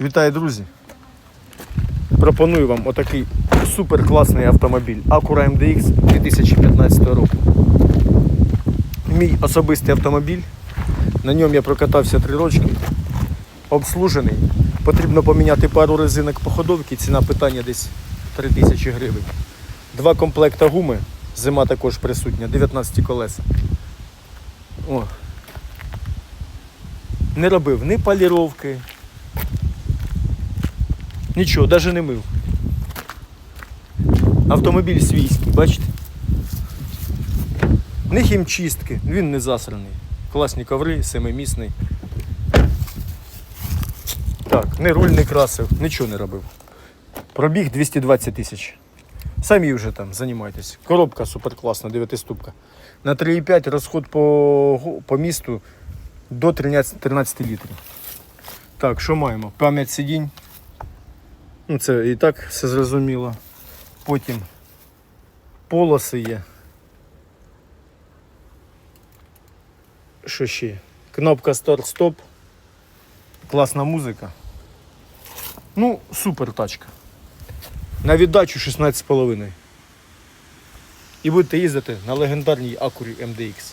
Вітаю, друзі! Пропоную вам отакий супер класний автомобіль Acura MDX 2015 року. Мій особистий автомобіль. На ньому я прокатався три рочки. Обслужений. Потрібно поміняти пару резинок по ходовці. Ціна питання десь 3000 гривень. Два комплекта гуми. Зима також присутня, 19 колеса. О. Не робив ні поліровки, Нічого, навіть не мив. Автомобіль свійський, бачите? Не хімчистки, він не засраний. Класні коври, семимісний. Так, не руль не красив, нічого не робив. Пробіг 220 тисяч. Самі вже там займайтесь. Коробка суперкласна, 9-ступка. На 3,5 розход по, по місту до 13, 13 літрів. Так, що маємо? Пам'ять сидінь. Ну, це і так все зрозуміло. Потім полоси є. Що ще? Кнопка старт-стоп. Класна музика. Ну, супер тачка. На віддачу 16,5. І будете їздити на легендарній Acura MDX.